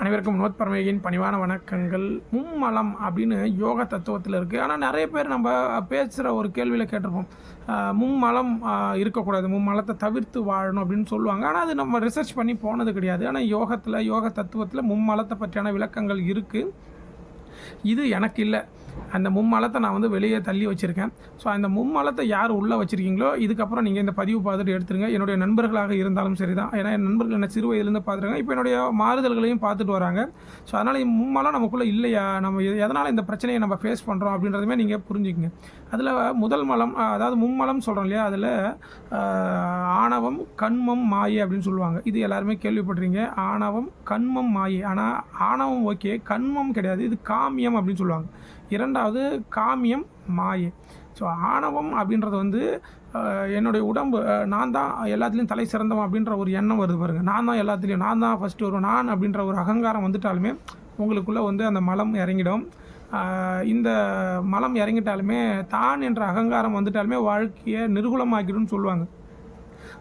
அனைவருக்கும் வினோத் பரமேகின் பணிவான வணக்கங்கள். மும்மலம் அப்படின்னு யோக தத்துவத்தில் இருக்குது ஆனால் நிறைய பேர் நம்ம பேசுகிற ஒரு கேள்வியில் கேட்டிருப்போம். மும்மலம் இருக்கக்கூடாது. மும்மலத்தை தவிர்த்து வாழணும் அப்படின்னு சொல்லுவாங்க. ஆனால் அது நம்ம ரிசர்ச் பண்ணி போனது கிடையாது. ஆனால் யோகத்தில் யோக தத்துவத்தில் மும்மலத்தை பற்றியான விளக்கங்கள் இருக்குது இது எனக்கு இல்லை. அந்த மும்மலத்தை நான் வந்து வெளியே தள்ளி வச்சுருக்கேன். ஸோ அந்த மும்மலத்தை யார் உள்ளே வச்சுருக்கீங்களோ இதுக்கப்புறம் நீங்கள் இந்த பதிவு பார்த்துட்டு எடுத்துருங்க. என்னுடைய நண்பர்களாக இருந்தாலும் சரி தான் ஏன்னா என் நண்பர்கள் என்ன சிறு வயதுலேருந்து பார்த்துருக்காங்க. இப்போ என்னுடைய மாறுதல்களையும் பார்த்துட்டு வராங்க. ஸோ அதனால் இந்த மும்மலம் நமக்குள்ளே இல்லையா? நம்ம எதனால் இந்த பிரச்சனையை நம்ம ஃபேஸ் பண்ணுறோம் அப்படின்றதுமே நீங்கள் புரிஞ்சுக்கங்க. அதில் முதல் மலம் அதாவது மும்மலம் சொல்கிறோம் இல்லையா? அதில் ஆணவம் கண்மம் மாயை அப்படின்னு சொல்லுவாங்க. இது எல்லாருமே கேள்விப்படுறீங்க ஆணவம் கண்மம் மாயை. ஆனால் ஆணவம் ஓகே கண்மம் கிடையாது. இது காமியம் அப்படின்னு சொல்லுவாங்க. இரண்டாவது காமியம் மாயை. ஸோ ஆணவம் அப்படின்றது வந்து என்னுடைய உடம்பு நான் தான் எல்லாத்துலேயும் தலை சிறந்தவன் அப்படின்ற ஒரு எண்ணம் வருது பாருங்க. நான் தான் எல்லாத்துலேயும் நான் தான் ஃபஸ்ட்டு வருவேன் நான் அப்படின்ற ஒரு அகங்காரம் வந்துட்டாலுமே உங்களுக்குள்ளே வந்து அந்த மலம் இறங்கிடும். இந்த மலம் இறங்கிட்டாலுமே தான் என்ற அகங்காரம் வந்துட்டாலுமே வாழ்க்கையை நிர்குலமாக்கிடும்னு சொல்லுவாங்க.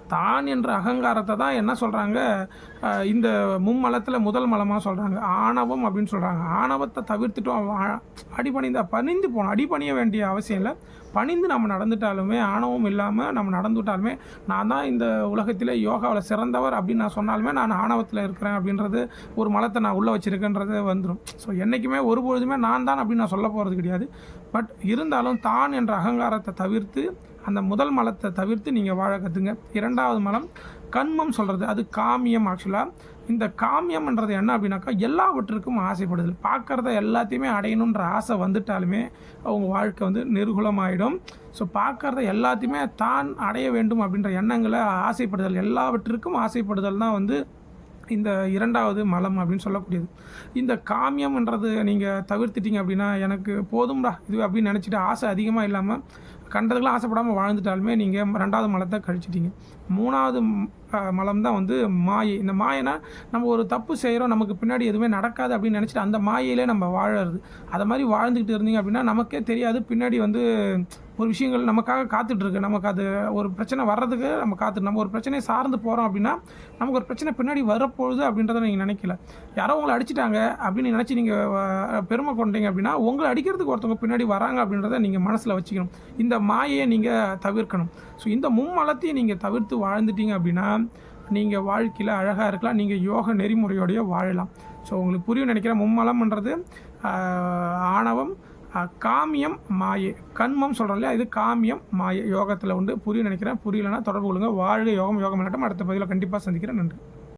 தான் என்ற அகங்காரத்தை தான் என்ன சொல்கிறாங்க இந்த மும்மலத்தில் முதல் மலமாக சொல்கிறாங்க ஆணவம் அப்படின்னு சொல்கிறாங்க ஆணவத்தை தவிர்த்துட்டோம் வா- அடிபணிந்த பணிந்து போகணும் அடிபணிய வேண்டிய அவசியம் இல்லை. பணிந்து நம்ம நடந்துட்டாலுமே ஆணவம் இல்லாமல் நம்ம நடந்துட்டாலுமே நான் தான் இந்த உலகத்தில் யோகாவில் சிறந்தவர் அப்படின்னு நான் சொன்னாலுமே நான் ஆணவத்தில் இருக்கிறேன் அப்படின்றது ஒரு மலத்தை நான் உள்ளே வச்சுருக்கேன்றது வந்துடும் ஸோ என்றைக்குமே ஒருபொழுதுமே நான் தான் அப்படின்னு நான் சொல்ல போகிறது கிடையாது. பட் இருந்தாலும் தான் என்ற அகங்காரத்தை தவிர்த்து அந்த முதல் மலத்தை தவிர்த்து நீங்கள் வாழ கற்றுங்க இரண்டாவது மலம் கண்மம் சொல்கிறது அது காமியம் ஆக்சுவலாக இந்த காமியம்ன்றது என்ன அப்படின்னாக்கா எல்லாவற்றுக்கும் ஆசைப்படுதல். பார்க்குறத எல்லாத்தையுமே அடையணுன்ற ஆசை வந்துட்டாலுமே அவங்க வாழ்க்கை வந்து நிர்குலமாயிடும். ஸோ பார்க்குறத எல்லாத்தையுமே தான் அடைய வேண்டும் அப்படின்ற எண்ணங்களை ஆசைப்படுதல். எல்லாவற்றிற்கும் ஆசைப்படுதல் தான் வந்து இந்த இரண்டாவது மலம் அப்படின்னு சொல்லக்கூடியது. இந்த காமியம்ன்றது நீங்கள் தவிர்த்துட்டீங்க அப்படின்னா எனக்கு போதும்டா. இது அப்படின்னு நினச்சிட்டு ஆசை அதிகமாக இல்லாமல் கண்டதுக்கெல்லாம் ஆசைப்படாமல் வாழ்ந்துட்டாலுமே நீங்கள் ரெண்டாவது மலத்தை கழிச்சிட்டீங்க. மூணாவது மலம் தான் வந்து மாயை. இந்த மாயனா நம்ம ஒரு தப்பு செய்கிறோம் நமக்கு பின்னாடி எதுவுமே நடக்காது அப்படின்னு நினச்சிட்டு அந்த மாயையிலே நம்ம வாழறது. அதை மாதிரி வாழ்ந்துக்கிட்டு இருந்தீங்க அப்படின்னா நமக்கே தெரியாது. பின்னாடி வந்து ஒரு விஷயங்கள் நமக்காக காத்துட்ருக்கு. நமக்கு அது ஒரு பிரச்சனை வர்றதுக்கு நம்ம காத்துட்டு நம்ம ஒரு பிரச்சனையை சார்ந்து போகிறோம் அப்படின்னா நமக்கு ஒரு பிரச்சனை பின்னாடி வரப்போகுது அப்படின்றத நீங்கள் நினைக்கல. யாரோ உங்களை அடிச்சிட்டாங்க அப்படின்னு நினச்சி நீங்கள் பெருமை கொண்டீங்க அப்படின்னா உங்களை அடிக்கிறதுக்கு ஒருத்தவங்க பின்னாடி வராங்க அப்படின்றத நீங்கள் மனசில் வச்சுக்கணும். இந்த மாயையை நீங்கள் தவிர்க்கணும். ஸோ இந்த மும்மலத்தையும் நீங்கள் தவிர்த்து வாழ்ந்துட்டீங்க அப்படின்னா நீங்கள் வாழ்க்கையில் அழகாக இருக்கலாம். நீங்கள் யோக நெறிமுறையோடய வாழலாம். ஸோ உங்களுக்கு புரியும் நினைக்கிறேன். மும்மலம்ன்றது ஆணவம் காமியம் மாயை. கண்மம் சொல்கிறோம் இல்லையா? இது காமியம் மாயை. யோகத்தில் உண்டு. புரியும் நினைக்கிறேன். புரியலன்னா தொடர்பு கொள்ளுங்கள் வாழ்க யோகம். யோகம் இல்லாட்டம் அடுத்த பதிவில் கண்டிப்பாக சந்திக்கிறேன். நன்றி.